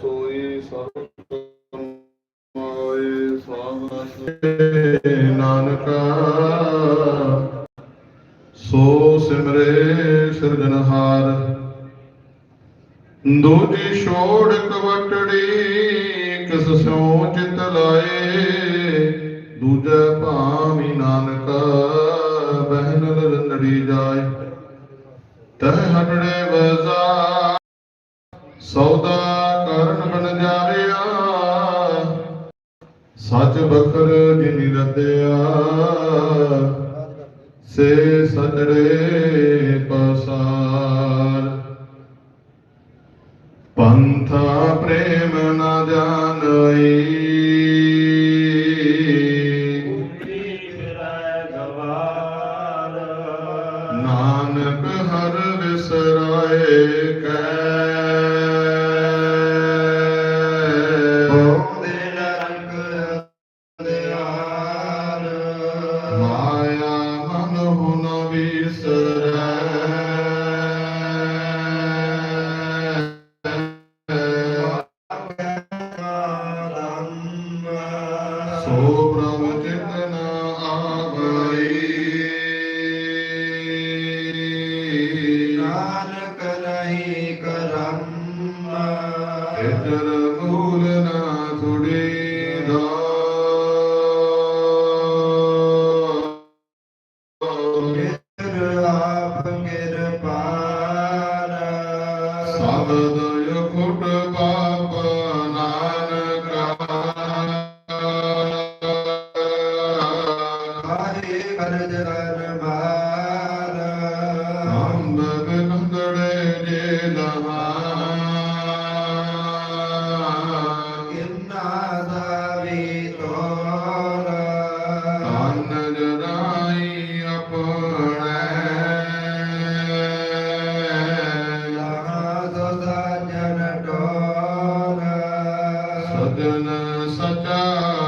ਸੋਈ ਸਰਬ ਕਮਾਏ ਸਾਵਸ ਨਾਨਕਾ। ਸੋ ਸਿਮਰੇ ਸਿਰਜਣਹਾਰ। ਦੂਜੀ ਛੋੜ ਕਵਟੜੀ, ਕਿਸ ਸਿਉ ਚਿਤ ਲਾਏ। ਦੂਜਾ ਭਾਵੀ ਸੌਦਾ ਕਰਨ ਬਨ ਜਾਰਿਆ। ਸੱਚ ਬਖਰ ਜਿਨੀ ਰਤਿਆ ਸੇ ਸਜੜੇ ਪਸਾਰ। ਪੰਥਾ ਪ੍ਰੇਮ ਨਾ ਜਾਣਈ। ਨਾਨਕ ਹਰ ਵਿਸਰਾਏ ਸੋ ਪ੍ਰਭ ਚਿਤਨ ਆਵਈ ਨਾਨਕ ਨਹੀਂ ਕਰਮ ਇਤਰ ਮੂਲ ਨਾ ਥੁੜੀ ਦਾ ਕਿਰ ਆਪ ਕਿਰਪਾਲ ਸਬਦ ਹਰੇ ਕਰਜ ਕਰਮਾਰ ਅੰਬ ਜੇ ਲਹਾ ਕਿੰਨਾ ਦਾ ਵੀ ਤੋਰ ਤਨ ਜਰਾਈ ਆਪਣੈ ਲਹਾ ਸਦਾ ਜਨ ਟੋਰ ਸਜਨ ਸਚਾ